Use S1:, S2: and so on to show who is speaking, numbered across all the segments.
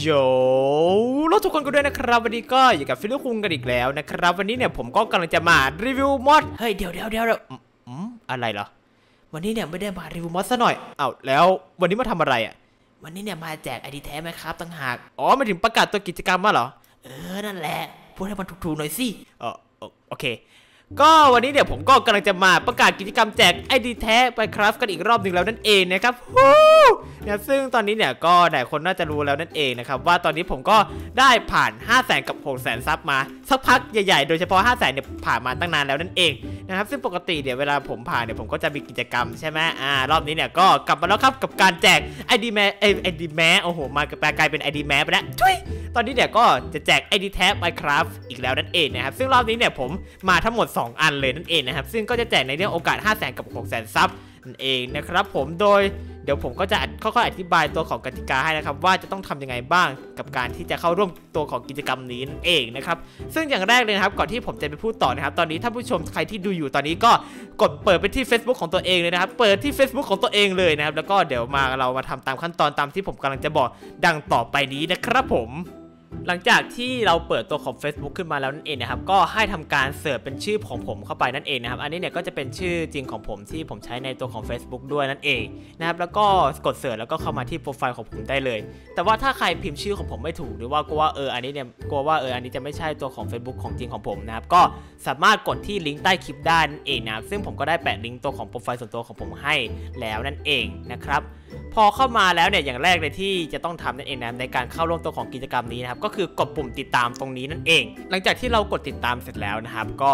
S1: โยแล้วทุกคนก็ด้วยนะครับ วันนี้ก็อยู่กับฟิลิปคุงกันอีกแล้วนะครับ วันนี้เนี่ยผมก็กำลังจะมารีวิวมอดเฮ้ยเดี๋ยวเดี๋ยวเดี๋ยวเดี๋ยวอืมอืมอะไรเหรอวันนี้เนี่ยไม่ได้มารีวิวมอดซะหน่อยเอ้าแล้ววันนี้มาทำอะไรอะ วันนี้เนี่ยมาแจกไอดีแท้ไหมครับต่างหากอ๋อมาถึงประกาศตัวกิจกรรมมาเหรอเออนั่นแหละพูดให้มันถูกๆหน่อยสิเออเออโอเค ก็วันนี้เนี่ยวผมก็กำลังจะมาประกาศกิจกรรมแจกไอดีแท้ไปคราฟกันอีกรอบหนึ่งแล้วนั่นเองนะครับฮู้เนี่ยซึ่งตอนนี้เนี่ยก็หลายคนน่าจะรู้แล้วนั่นเองนะครับว่าตอนนี้ผมก็ได้ผ่าน 5 0 0แสนกับ6 0แสนซับมา สักพักใหญ่ๆ โดยเฉพาะ 5 0 0แสนเนี่ยผ่านมาตั้งนานแล้วนั่นเองนะครับซึ่งปกติเนี่ยเวลาผมผ่านเนี่ยผมก็จะมีกิจกรรมใช่ไหมอ่ารอบนี้เนี่ยก็กลับมาแล้วครับกับการแจกไอดีแมไอดีแมโอ้โหมากลายเป็นไอดีแมไปแล้วทุย ตอนนี้เนี่ยก็จะแจก ID Tab Minecraft อีกแล้วนั่นเองนะครับ ซึ่งรอบนี้เนี่ยผมมาทั้งหมด 2 อันเลยนั่นเองนะครับ ซึ่งก็จะแจกในเรื่องโอกาส 5 0 0 0 0 0กับ 6 0 0 0 0ซับนั่นเองนะครับผมโดยเดี๋ยวผมก็จะค่อยๆอธิบายตัวของกติกาให้นะครับ ว่าจะต้องทำยังไงบ้างกับการที่จะเข้าร่วมตัวของกิจกรรมนี้นั่นเองนะครับ ซึ่งอย่างแรกเลยนะครับก่อนที่ผมจะไปพูดต่อนะครับ ตอนนี้ท่าผู้ชมใครที่ดูอยู่ตอนนี้ก็กดเปิดไปที่ Facebook ของตัวเองเลยนะครับ เปิดที่ Facebook ของตัวเองเลยนะครับ แล้วก็เดี๋ยวมาเรามาทำตามขั้นตอนตามที่ผมกำลังจะบอกดังต่อไปนี้นะครับผม หลังจากที่เราเปิดตัวของ Facebook ขึ้นมาแล้วนั่นเองนะครับ ก็ให้ทำการเสิร์ชเป็นชื่อของผมเข้าไปนั่นเองนะครับ อันนี้เนี่ยก็จะเป็นชื่อจริงของผมที่ผมใช้ในตัวของ Facebook ด้วยนั่นเองนะครับ แล้วก็กดเสิร์ชแล้วก็เข้ามาที่โปรไฟล์ของผมได้เลย แต่ว่าถ้าใครพิมพ์ชื่อของผมไม่ถูกหรือว่ากลัวว่าเอออันนี้เนี่ยกลัวว่าเอออันนี้จะไม่ใช่ตัวของ Facebook ของจริงของผมนะครับ ก็สามารถกดที่ลิงก์ใต้คลิปได้นั่นเองนะครับ ซึ่งผมก็ได้แปะลิงก์ตัวของโปรไฟล์ส่วนตัวของผมให้แล้วนั่นเองนะครับ พอเข้ามาแล้วเนี่ยอย่างแรกเลยที่จะต้องทำนั่นเองนะในการเข้าร่วมตัวของกิจกรรมนี้นะครับก็คือกดปุ่มติดตามตรงนี้นั่นเอง หลังจากที่เรากดติดตามเสร็จแล้วนะครับ ก็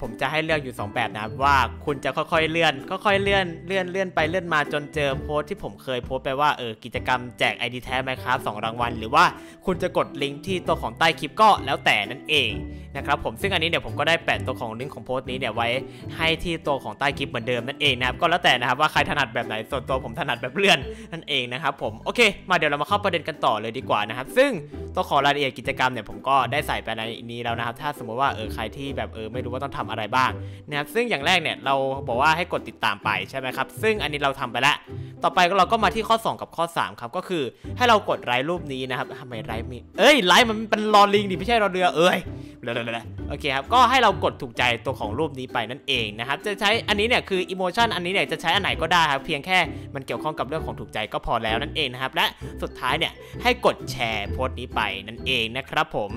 S1: ผมจะให้เลือกอยู่ 2 แบบนะว่าคุณจะค่อยๆเลื่อน ค่อยๆเลื่อนเลื่อนเลื่อนไปเลื่อนมาจนเจอโพสต์ที่ผมเคยโพสต์ไปว่าเออกิจกรรมแจก ID แท้ไหมครับสองรางวัล หรือว่าคุณจะกดลิงก์ที่ตัวของใต้คลิปก็แล้วแต่นั่นเองนะครับผมซึ่งอันนี้เนี่ยผมก็ได้แปะตัวของลิงก์ของโพสต์นี้เนี่ยไว้ให้ที่ตัวของใต้คลิปเหมือนเดิมนั่นเองนะครับก็แล้วแต่นะครับว่าใครถนัดแบบไหนส่วนตัวผมถนัดแบบเลื่อนนั่นเองนะครับผมโอเค มาเดี๋ยวเรามาเข้าประเด็นกันต่อเลยดีกว่านะครับ ซึ่งตัวขอรายละเอียดกิจกรรมเนี่ยผมก็ได้ใส่ไปในนี้แล้วนะครับ ถ้าสมมติว่าเออใครที่แบบเออไม่รู้ว่าต้องทำอะไรบ้างนะครับซึ่งอย่างแรกเนี่ยเราบอกว่าให้กดติดตามไปใช่ไหมครับซึ่งอันนี้เราทำไปแล้ว ต่อไปก็เราก็มาที่ข้อ 2 กับข้อ 3 ครับ ก็คือให้เรากดไลค์รูปนี้นะครับทำไมไลค์มีเอ้ยไลค์มันเป็นรอลิงดิไม่ใช่รอเรือเอ้ยเร็วๆโอเคครับก็ให้เรากดถูกใจตัวของรูปนี้ไปนั่นเองนะครับจะใช้อันนี้เนี่ยคืออิโมชันอันนี้เนี่ยจะใช้อันไหนก็ได้ครับเพียงแค่มันเกี่ยวข้องกับเรื่องของถูกใจก็พอแล้วนั่นเองนะครับและสุดท้ายเนี่ยให้กดแชร์โพสต์นี้ไปนั่นเองนะครับผม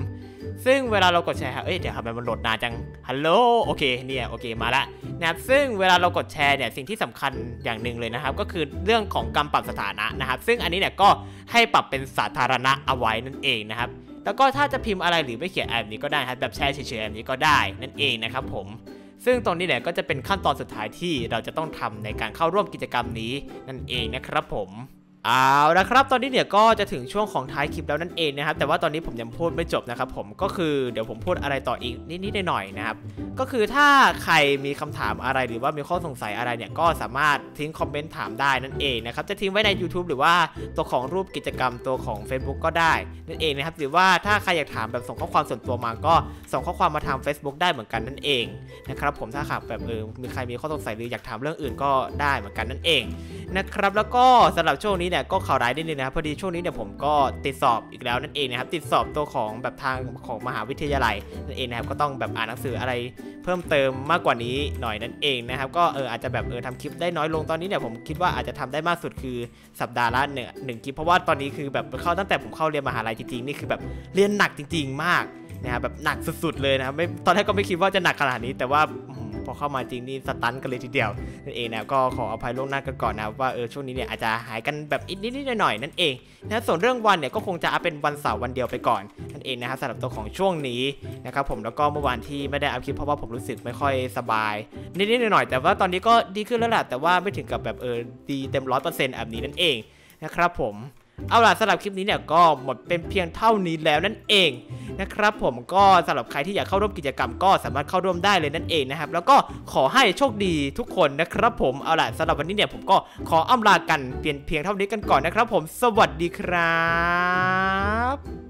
S1: ซึ่งเวลาเรากดแชร์ครับเอ้ยเดี๋ยวทำไมมันโหลดนานจังฮัลโหลโอเคเนี่ยโอเคมาละนะครับซึ่งเวลาเรากดแชร์เนี่ยสิ่งที่สำคัญอย่างหนึ่งเลยนะครับ ก็คือเรื่องของการปรับสถานะนะครับ ซึ่งอันนี้เนี่ยก็ให้ปรับเป็นสาธารณะเอาไว้นั่นเองนะครับแล้วก็ถ้าจะพิมพ์อะไรหรือไม่เขียนแบบนี้ก็ได้ครับแบบแชร์เฉยๆแบบนี้ก็ได้นั่นเองนะครับผมซึ่งตรงนี้เนี่ยก็จะเป็นขั้นตอนสุดท้ายที่เราจะต้องทำในการเข้าร่วมกิจกรรมนี้นั่นเองนะครับผม เอาละครับ ตอนนี้เนี่ยก็จะถึงช่วงของท้ายคลิปแล้วนั่นเองนะครับ แต่ว่าตอนนี้ผมยังพูดไม่จบนะครับผม ก็คือเดี๋ยวผมพูดอะไรต่ออีกนิดๆหน่อยๆนะครับ ก็คือถ้าใครมีคำถามอะไรหรือว่ามีข้อสงสัยอะไรเนี่ย ก็สามารถทิ้งคอมเมนต์ถามได้นั่นเองนะครับ จะทิ้งไว้ใน YouTube หรือว่าตัวของรูปกิจกรรมตัวของ Facebook ก็ได้นั่นเองนะครับ หรือว่าถ้าใครอยากถามแบบส่งข้อความส่วนตัวมา ก็ส่งข้อความมาทาง Facebook ได้เหมือนกันนั่นเองนะครับ ผม ถ้าขับแบบเออ มีใครมีข้อสงสัยหรืออยากถามเรื่องอื่นก็ได้เหมือนกันนั่นเองนะครับ แล้วก็สำหรับช่วงนี้เนี่ยก็ข่าวร้ายนิดนึงนะครับพอดีช่วงนี้เนี่ยผมก็ติดสอบอีกแล้วนั่นเองนะครับติดสอบตัวของแบบทางของมหาวิทยาลัยนั่นเองนะครับก็ต้องแบบอ่านหนังสืออะไรเพิ่มเติมมากกว่านี้หน่อยนั่นเองนะครับก็เอออาจจะแบบเออทำคลิปได้น้อยลงตอนนี้เนี่ยผมคิดว่าอาจจะทำได้มากสุดคือสัปดาห์ละหนึ่งหนึ่งคลิปเพราะว่าตอนนี้คือแบบเข้าตั้งแต่ผมเข้าเรียนมหาลัยจริงๆนี่คือแบบเรียนหนักจริง ๆ มากนะครับแบบหนักสุดๆเลยนะครับไม่ตอนแรกก็ไม่คิดว่าจะหนักขนาดนี้แต่ว่า เข้ามาจริงนี่สตันกันเลยทีเดียวนั่นเองนะก็ขออภัยล่วงหน้ากันก่อนนะว่าเออช่วงนี้เนี่ยอาจจะหายกันแบบนิดนิดหน่อยๆนั่นเองนะส่วนเรื่องวันเนี่ยก็คงจะอัพเป็นวันเสาร์วันเดียวไปก่อนนั่นเองนะครับสำหรับตัวของช่วงนี้นะครับผมแล้วก็เมื่อวานที่ไม่ได้อัพคลิปเพราะว่าผมรู้สึกไม่ค่อยสบายนิดนิดหน่อยๆแต่ว่าตอนนี้ก็ดีขึ้นแล้วแหละแต่ว่าไม่ถึงกับแบบเออดีเต็มร้อยเปอร์เซ็นต์แบบนี้นั่นเองนะครับผม เอาล่ะสำหรับคลิปนี้เนี่ยก็หมดเป็นเพียงเท่านี้แล้วนั่นเองนะครับผมก็สำหรับใครที่อยากเข้าร่วมกิจกรรมก็สามารถเข้าร่วมได้เลยนั่นเองนะครับแล้วก็ขอให้โชคดีทุกคนนะครับผมเอาล่ะสำหรับวันนี้เนี่ยผมก็ขออำลากันเพียงเพียงเท่านี้กันก่อนนะครับผมสวัสดีครับ